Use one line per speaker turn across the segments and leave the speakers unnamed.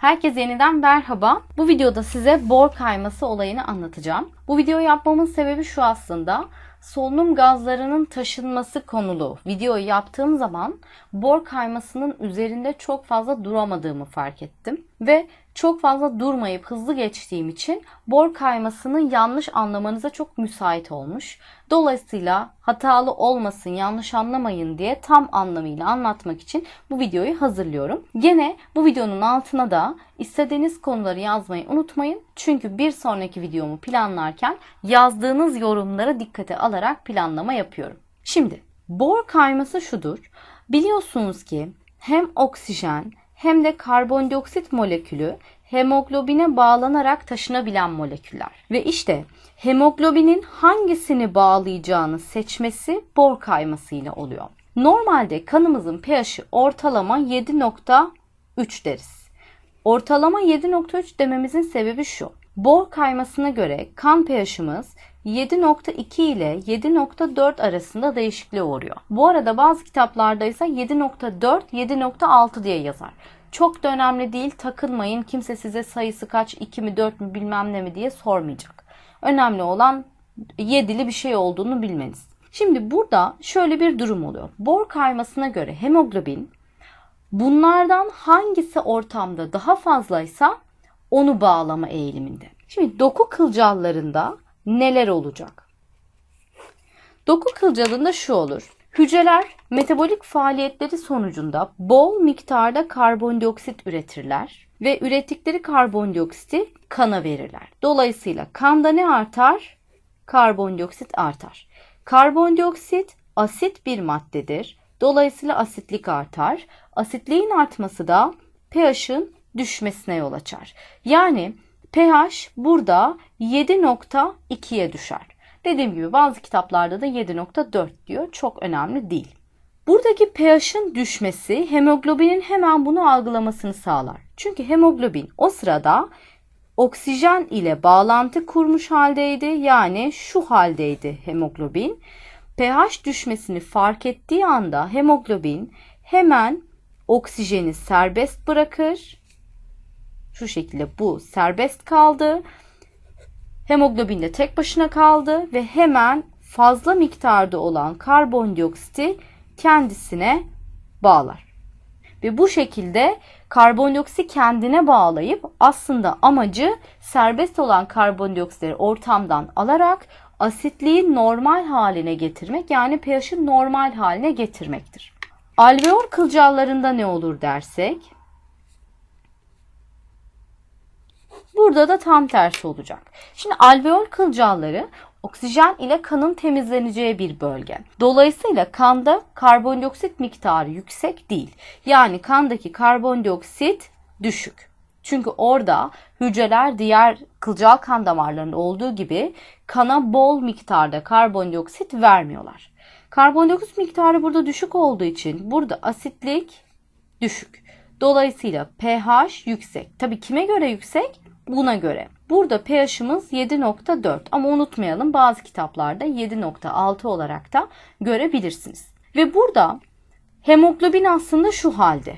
Herkese yeniden merhaba. Bu videoda size bor kayması olayını anlatacağım. Bu videoyu yapmamın sebebi şu aslında. Solunum gazlarının taşınması konulu videoyu yaptığım zaman bor kaymasının üzerinde çok fazla duramadığımı fark ettim. Ve çok fazla durmayıp hızlı geçtiğim için bor kaymasını yanlış anlamanıza çok müsait olmuş. Dolayısıyla hatalı olmasın, yanlış anlamayın diye tam anlamıyla anlatmak için bu videoyu hazırlıyorum. Gene bu videonun altına da istediğiniz konuları yazmayı unutmayın. Çünkü bir sonraki videomu planlarken yazdığınız yorumlara dikkate alarak planlama yapıyorum. Şimdi bor kayması şudur. Biliyorsunuz ki hem oksijen hem de karbondioksit molekülü hemoglobine bağlanarak taşınabilen moleküller. Ve işte hemoglobinin hangisini bağlayacağını seçmesi bor kaymasıyla oluyor. Normalde kanımızın pH'i ortalama 7.3 deriz. Ortalama 7.3 dememizin sebebi şu. Bor kaymasına göre kan pH'imiz 7.2 ile 7.4 arasında değişikliğe uğruyor. Bu arada bazı kitaplarda ise 7.4, 7.6 diye yazar. Çok da önemli değil takılmayın. Kimse size sayısı kaç 2 mi 4 mü bilmem ne mi diye sormayacak. Önemli olan 7'li bir şey olduğunu bilmeniz. Şimdi burada şöyle bir durum oluyor. Bor kaymasına göre hemoglobin bunlardan hangisi ortamda daha fazlaysa onu bağlama eğiliminde. Şimdi doku kılcallarında neler olacak? Doku kılcalında şu olur. Hücreler metabolik faaliyetleri sonucunda bol miktarda karbondioksit üretirler ve ürettikleri karbondioksiti kana verirler. Dolayısıyla kanda ne artar? Karbondioksit artar. Karbondioksit asit bir maddedir. Dolayısıyla asitlik artar. Asitliğin artması da pH'ın düşmesine yol açar. Yani pH burada 7.2'ye düşer. Dediğim gibi bazı kitaplarda da 7.4 diyor. Çok önemli değil. Buradaki pH'in düşmesi hemoglobinin hemen bunu algılamasını sağlar. Çünkü hemoglobin o sırada oksijen ile bağlantı kurmuş haldeydi. Yani şu haldeydi hemoglobin. pH düşmesini fark ettiği anda hemoglobin hemen oksijeni serbest bırakır. Şu şekilde bu serbest kaldı Hemoglobin de tek başına kaldı ve hemen fazla miktarda olan karbondioksiti kendisine bağlar. Ve bu şekilde karbondioksit kendine bağlayıp aslında amacı serbest olan karbondioksitleri ortamdan alarak asitliği normal haline getirmek yani pH'i normal haline getirmektir. Alveol kılcallarında ne olur dersek Burada da tam tersi olacak. Şimdi alveol kılcalları oksijen ile kanın temizleneceği bir bölge. Dolayısıyla kanda karbondioksit miktarı yüksek değil. Yani kandaki karbondioksit düşük. Çünkü orada hücreler diğer kılcal kan damarlarında olduğu gibi kana bol miktarda karbondioksit vermiyorlar. Karbondioksit miktarı burada düşük olduğu için burada asitlik düşük. Dolayısıyla pH yüksek. Tabii kime göre yüksek? Buna göre. Burada pH'ımız 7.4 ama unutmayalım bazı kitaplarda 7.6 olarak da görebilirsiniz. Ve burada hemoglobin aslında şu halde.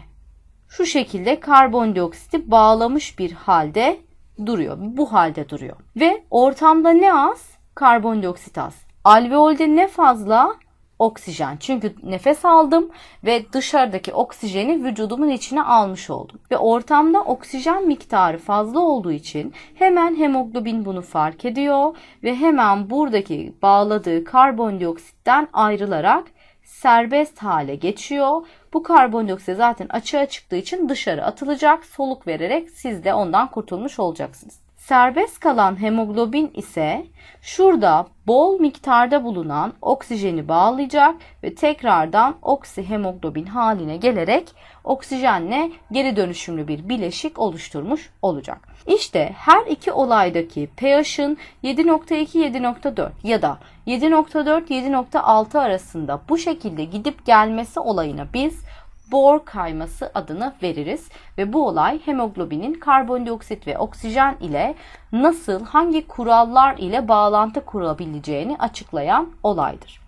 Şu şekilde karbondioksiti bağlamış bir halde duruyor. Bu halde duruyor. Ve ortamda ne az? Karbondioksit az. Alveolde ne fazla? Oksijen. Çünkü nefes aldım ve dışarıdaki oksijeni vücudumun içine almış oldum. Ve ortamda oksijen miktarı fazla olduğu için hemen hemoglobin bunu fark ediyor ve hemen buradaki bağladığı karbondioksitten ayrılarak serbest hale geçiyor. Bu karbondioksit zaten açığa çıktığı için dışarı atılacak. Soluk vererek siz de ondan kurtulmuş olacaksınız. Serbest kalan hemoglobin ise şurada bol miktarda bulunan oksijeni bağlayacak ve tekrardan oksihemoglobin haline gelerek oksijenle geri dönüşümlü bir bileşik oluşturmuş olacak. İşte her iki olaydaki pH'ın 7.2-7.4 ya da 7.4-7.6 arasında bu şekilde gidip gelmesi olayına biz Bohr kayması adını veririz ve bu olay hemoglobinin karbondioksit ve oksijen ile nasıl hangi kurallar ile bağlantı kurabileceğini açıklayan olaydır.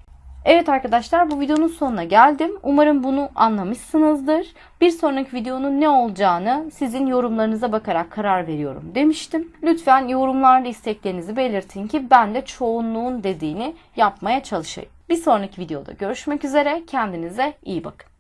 Evet arkadaşlar bu videonun sonuna geldim. Umarım bunu anlamışsınızdır. Bir sonraki videonun ne olacağını sizin yorumlarınıza bakarak karar veriyorum demiştim. Lütfen yorumlarda isteklerinizi belirtin ki ben de çoğunluğun dediğini yapmaya çalışayım. Bir sonraki videoda görüşmek üzere. Kendinize iyi bakın.